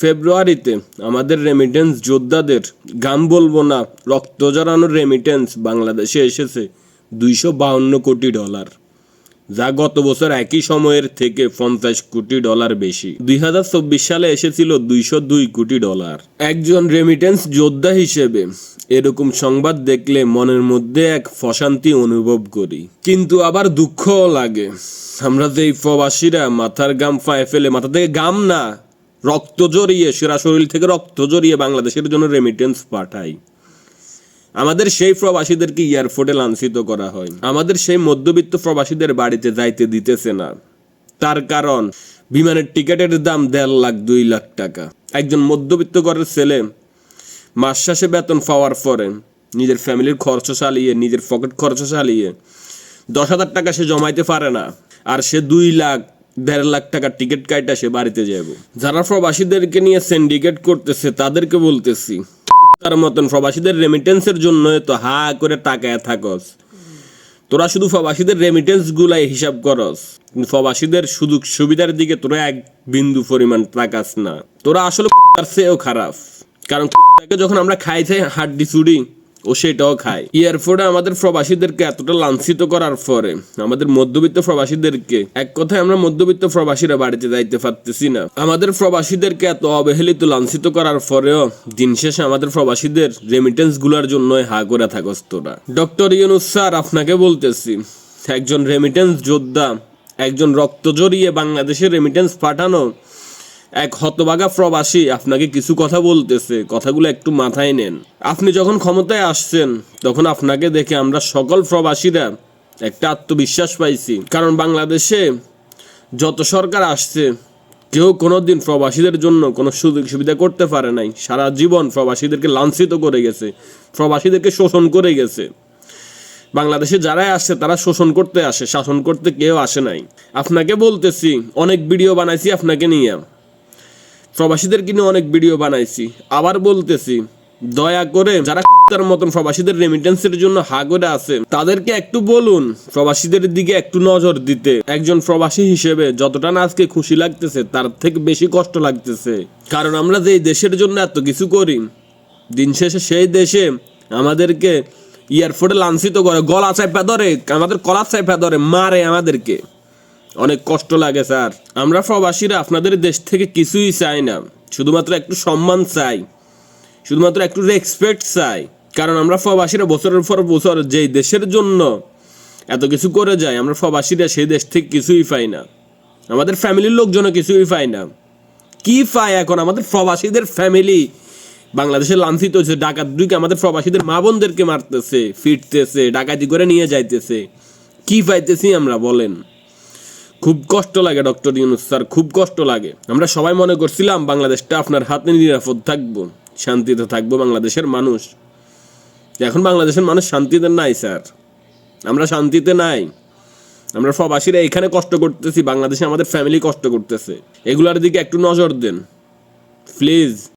ফেব্রুয়ারিতে আমাদের রেমিটেন্স যোদ্ধাদের, গাম বলব না, রক্ত জড়ানোর রেমিটেন্স বাংলাদেশে এসেছে দুইশো বাউন্ন কোটি ডলার যা গত বছর একই সময়ের থেকে পঞ্চাশ কোটি ডলার বেশি। দুই হাজার চব্বিশ সালে এসেছিল দুইশো দুই কোটি ডলার একজন রেমিটেন্স যোদ্ধা হিসেবে এরকম সংবাদ দেখলে মনের মধ্যে এক প্রশান্তি অনুভব করি। কিন্তু আবার দুঃখও লাগে। আমরা যে প্রবাসীরা মাথার গাম পায়ে ফেলে, মাথা থেকে গাম না রক্ত জড়িয়ে, সেরা শরীর থেকে রক্ত জড়িয়ে বাংলাদেশের জন্য রেমিটেন্স পাঠাই। আমাদের সেই প্রবাসীদেরকে এয়ারপোর্টে লাঞ্ছিত করা হয়। আমাদের সেই মধ্যবিত্ত প্রবাসীদের বাড়িতে যাইতে দিতেছে না। তার কারণ, বিমানের টিকিটের দাম দেড় লাখ দুই লাখ টাকা। একজন মধ্যবিত্ত ঘরের ছেলে মাস শেষে বেতন পাওয়ার পরে নিজের ফ্যামিলির খরচ চালিয়ে, নিজের পকেট খরচ চালিয়ে দশ হাজার টাকা সে জমাইতে পারে না। আর সে দুই লাখ দেড় লাখ টাকার টিকিট কাইটা সে বাড়িতে যাব যারা প্রবাসীদেরকে নিয়ে সিন্ডিকেট করতেছে, তাদেরকে বলতেছি, তার মতন প্রবাসীদের রেমিটেন্সের জন্য তো হা করে টাকায় থাকস। তোরা শুধু প্রবাসীদের রেমিটেন্স গুলাই হিসাব করস প্রবাসীদের সুযোগ সুবিধার দিকে তোরা এক বিন্দু পরিমাণ তাকাস না। তোরা আসলে খারাপ, কারণ যখন আমরা খাই খাই হাড্ডি চুড়ি ও সেটাও খায়। এয়ারপোর্টে আমাদের প্রবাসীদেরকে এতটা লাঞ্ছিত করার পরে, আমাদের মধ্যবিত্ত প্রবাসীদেরকে, এক কথায় আমরা মধ্যবিত্ত প্রবাসীরা বাড়িতে যাইতে পারতেছি না। আমাদের প্রবাসীদেরকে এত অবহেলিত, লাঞ্ছিত করার পরেও দিন শেষে আমাদের প্রবাসীদের রেমিটেন্সগুলার জন্য হা করে থাকস তোরা ডক্টর ইউনুস স্যার, আপনাকে বলতেছি, একজন রেমিটেন্স যোদ্ধা, একজন রক্ত জড়িয়ে বাংলাদেশের রেমিটেন্স পাঠানো এক হতবাগা প্রবাসী আপনাকে কিছু কথা বলতেছে, কথাগুলো একটু মাথায় নেন। আপনি যখন ক্ষমতায় আসছেন, তখন আপনাকে দেখে আমরা সকল প্রবাসীরা একটা আত্মবিশ্বাস পাইছি। কারণ বাংলাদেশে যত সরকার আসছে, কেউ কোনোদিন প্রবাসীদের জন্য কোনো সুযোগ সুবিধা করতে পারে নাই। সারা জীবন প্রবাসীদেরকে লাঞ্ছিত করে গেছে, প্রবাসীদেরকে শোষণ করে গেছে। বাংলাদেশে যারাই আসছে, তারা শোষণ করতে আসে, শাসন করতে কেউ আসে নাই। আপনাকে বলতেছি, অনেক ভিডিও বানাইছি আপনাকে নিয়ে। প্রবাসীদেরকে নিয়ে অনেক ভিডিও বানাইছি। আবার বলতেছি, দয়া করে যারা তার মতন প্রবাসীদের রেমিটেন্সের জন্য হা করে আছে তাদেরকে একটু বলুন, প্রবাসীদের দিকে একটু নজর দিতে। একজন প্রবাসী হিসেবে যতটা না আজকে খুশি লাগতেছে, তার থেকে বেশি কষ্ট লাগতেছে। কারণ আমরা যে দেশের জন্য এত কিছু করি, দিন শেষে সেই দেশে আমাদেরকে এয়ারপোর্টে লাঞ্ছিত করে, গলা চাইপা ধরে, আমাদের কলা চাইপা ধরে, মারে আমাদেরকে। অনেক কষ্ট লাগে, স্যার। আমরা প্রবাসীরা আপনাদের দেশ থেকে কিছুই চাই না। শুধুমাত্র একটু সম্মান চাই। শুধুমাত্র একটু রেসপেক্ট চাই। কারণ আমরা প্রবাসীরা বছরের পর বছর যেই দেশের জন্য এত কিছু করে যায় আমরা প্রবাসীরা সেই দেশ থেকে কিছুই পাই না। আমাদের ফ্যামিলির লোকজনও কিছুই পায় না। কি পায় এখন আমাদের প্রবাসীদের ফ্যামিলি বাংলাদেশে লাঞ্ছিত হয়েছে, ডাকাত দুইকে আমাদের প্রবাসীদের মা বোনদেরকে মারতেছে, ফিরতেছে, ডাকাতি করে নিয়ে যাইতেছে। কি পাইতেছি আমরা, বলেন। খুব কষ্ট লাগে, ডক্টর ইউনুস স্যার, খুব কষ্ট লাগে। আমরা সবাই মনে করছিলাম বাংলাদেশটা আপনার হাতে নিরাপদ থাকব, শান্তিতে থাকব বাংলাদেশের মানুষ। এখন বাংলাদেশের মানুষ শান্তিতে নাই, স্যার। আমরা শান্তিতে নাই। আমরা প্রবাসীরা এখানে কষ্ট করতেছি, বাংলাদেশে আমাদের ফ্যামিলি কষ্ট করতেছে। এগুলার দিকে একটু নজর দেন। প্লিজ